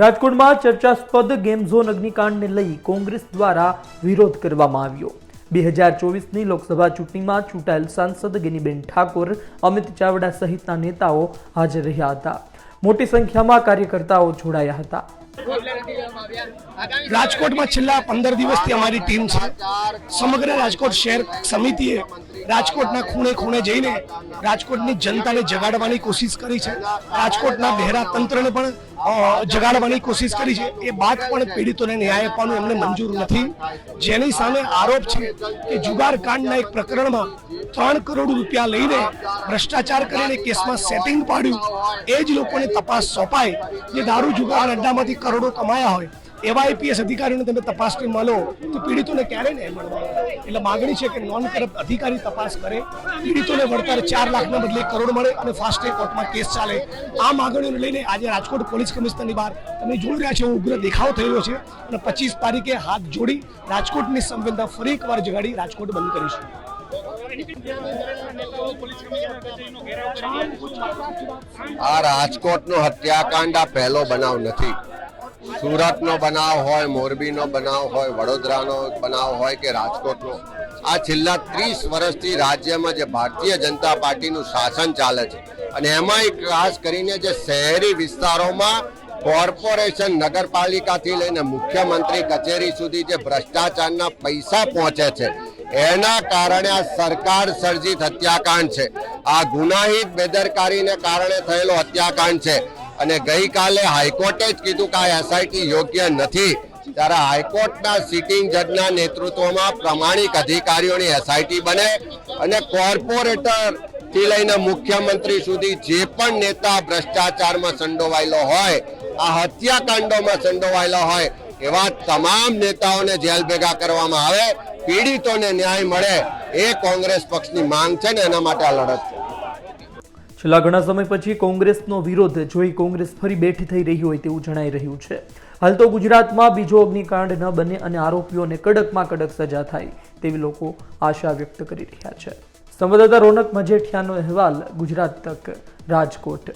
રાજકોટમાં ચર્ચાસ્પદ game zone અગ્નિકાંડને લઈ કોંગ્રેસ દ્વારા વિરોધ કરવામાં આવ્યો. બે હજાર ચોવીસની લોકસભા ચૂંટણીમાં ચૂંટાયેલ સાંસદ ગેનીબેન ઠાકોર, અમિત ચાવડા સહિતના નેતાઓ હાજર રહ્યા હતા. મોટી સંખ્યામાં કાર્યકર્તાઓ જોડાયા હતા. રાજકોટમાં છેલ્લા પંદર દિવસથી અમારી ટીમ છે. સમગ્ર રાજકોટ શહેર સમિતિએ રાજકોટના ખૂણે ખૂણે જઈને રાજકોટની જનતાને જગાડવાની કોશિશ કરી છે. રાજકોટના બહેરા તંત્રને પણ જગાડવાની કોશિશ કરી છે. એ બાદ પણ પીડિતોને ન્યાય આપવાનું એમને મંજૂર નથી. જેની સામે આરોપ છે કે જુગાર કાંડના એક પ્રકરણમાં ત્રણ કરોડ રૂપિયા લઈને ભ્રષ્ટાચાર કરીને કેસમાં સેટિંગ પાડ્યું. એ જ લોકોને તપાસ સોંપાય જે દારૂ જુગાર અડ્ડામાંથી કરોડો કમાયા હોય, એવા આઈપીએસ અધિકારીઓને તમે તપાસ મળો, તો પીડિતોને ક્યારે ન્યાય મળવા એટલે માગણી છે કે નોન કરપ્ટ અધિકારી તપાસ કરે, પીડિતોને વળતર ચાર લાખના બદલે કરોડ મળે અને ફાસ્ટ ટ્રેક કોર્ટમાં કેસ ચાલે. આ માગણીઓને લઈને આજે રાજકોટ પોલીસ કમિશનરની બહાર તમે જોઈ રહ્યા છો, ઉગ્ર દેખાવ રહ્યો છે. અને પચીસ તારીખે હાથ જોડી રાજકોટની સંવેદના ફરી એકવાર જગાડી, રાજકોટ બંધ કરીશું. આ રાજકોટનો હત્યાકાંડ આ પહેલો બનાવ નથી. સુરતનો બનાવ હોય, મોરબીનો બનાવ હોય, વડોદરાનો બનાવ હોય કે રાજકોટનો. આ છેલ્લા ત્રીસ વર્ષથી રાજ્યમાં જે ભારતીય જનતા પાર્ટીનું શાસન ચાલે છે અને એમાંય ખાસ કરીને જે શહેરી વિસ્તારોમાં કોર્પોરેશન નગરપાલિકાથી લઈને મુખ્યમંત્રી કચેરી સુધી જે ભ્રષ્ટાચારના પૈસા પહોંચે છે એના કારણે આ સરકાર સર્જિત હત્યાકાંડ છે. આ ગુનાહિત બેદરકારીને કારણે થયેલો હત્યાકાંડ છે. અને ગઈકાલે હાઈકોર્ટે જ કીધું કે આ એસઆઈટી યોગ્ય નથી. ત્યારે હાઈકોર્ટના સિટિંગ જજના નેતૃત્વમાં પ્રમાણિક અધિકારીઓની એસઆઈટી બને અને કોર્પોરેટરથી લઈને મુખ્યમંત્રી સુધી જે પણ નેતા ભ્રષ્ટાચારમાં સંડોવાયેલો હોય, આ હત્યાકાંડોમાં સંડોવાયેલો હોય, એવા તમામ નેતાઓને જેલ ભેગા કરવામાં આવે. પીડિતોને ન્યાય મળે એ કોંગ્રેસ પક્ષની માંગ છે ને એના માટે આ લડત છેલ્લા ઘણા સમય પછી કોંગ્રેસનો વિરોધ જોઈ કોંગ્રેસ ફરી બેઠી થઈ રહી હોય તેવું જણાઈ રહ્યું છે. હાલ તો ગુજરાતમાં બીજો અગ્નિકાંડ ન બને અને આરોપીઓને કડકમાં કડક સજા થાય તેવી લોકો આશા વ્યક્ત કરી રહ્યા છે. સંવાદદાતા રોનક મજેઠિયાનો અહેવાલ ગુજરાત તક રાજકોટ.